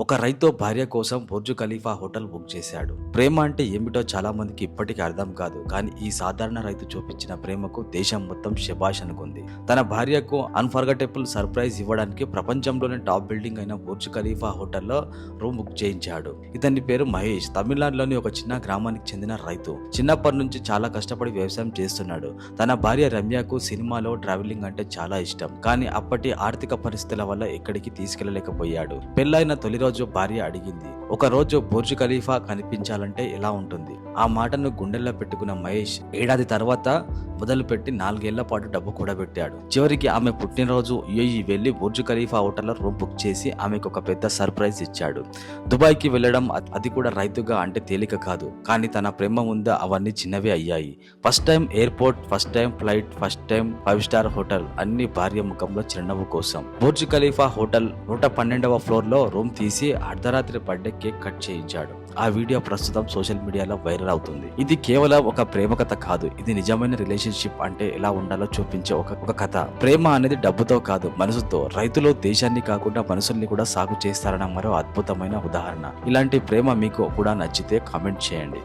ఒక రైతు భార్య కోసం బుర్జు ఖలీఫా హోటల్ బుక్ చేశాడు. ప్రేమ అంటే ఏమిటో చాలా మందికి ఇప్పటికీ అర్థం కాదు కానీ ఈ సాధారణ రైతు చూపించిన ప్రేమకు దేశం మొత్తం శబాష్ అనుకుంది. తన భార్యకు అన్ఫర్గటబుల్ సర్ప్రైజ్ ఇవ్వడానికి ప్రపంచంలోనే టాప్ బిల్డింగ్ అయిన బుర్జ్ ఖలీఫా హోటల్లో రూమ్ బుక్ చేయించాడు. ఇతని పేరు మహేష్. తమిళనాడులోని ఒక చిన్న గ్రామానికి చెందిన రైతు. చిన్నప్పటి నుంచి చాలా కష్టపడి వ్యవసాయం చేస్తున్నాడు. తన భార్య రమ్యకు సినిమాలో ట్రావెలింగ్ అంటే చాలా ఇష్టం కానీ అప్పటి ఆర్థిక పరిస్థితుల వల్ల ఎక్కడికి తీసుకెళ్ళలేకపోయాడు. పెళ్ళైన తొలి రోజు భార్య అడిగింది ఒకరోజు బుర్జ్ ఖలీఫా కనిపించాలంటే ఎలా ఉంటుంది? ఆ మాటను గుండెల్లో పెట్టుకున్న మహేష్ ఏడాది తర్వాత మొదలుపెట్టి నాలుగేళ్ళ పాటు డబ్బు కూడా పెట్టాడు. చివరికి ఆమె పుట్టినరోజు యుఏఈ వెళ్ళి బుర్జు ఖలీఫా హోటల్లో రూమ్ బుక్ చేసి ఆమెకు ఒక పెద్ద సర్ప్రైజ్ ఇచ్చాడు. దుబాయ్కి వెళ్ళడం అది కూడా రైతుగా అంటే తేలిక కాదు. కానీ తన ప్రేమ ఉందా అవన్నీ చిన్నవే అయ్యాయి. First time airport first time flight first time five star hotel అన్ని భార్య ముఖంలో చిరునవ్వు కోసం. బుర్జ్ ఖలీఫా హోటల్ నూట పన్నెండవ ఫ్లోర్లో రూమ్ తీసి అర్ధరాత్రి బర్త్డే కేక్ కట్ చేయించాడు. ఆ వీడియో ప్రస్తుతం సోషల్ మీడియాలో వైరల్ అవుతుంది. ఇది కేవలం ఒక ప్రేమ కథ కాదు. ఇది నిజమైన రిలేషన్షిప్ అంటే ఎలా ఉండాలో చూపించే ఒక ఒక కథ. ప్రేమ అనేది డబ్బుతో కాదు మనసుతో. రైతులు దేశాన్ని కాకుండా మనసుల్ని కూడా సాగు చేస్తారన్న మరో అద్భుతమైన ఉదాహరణ. ఇలాంటి ప్రేమ మీకు కూడా నచ్చితే కామెంట్ చేయండి.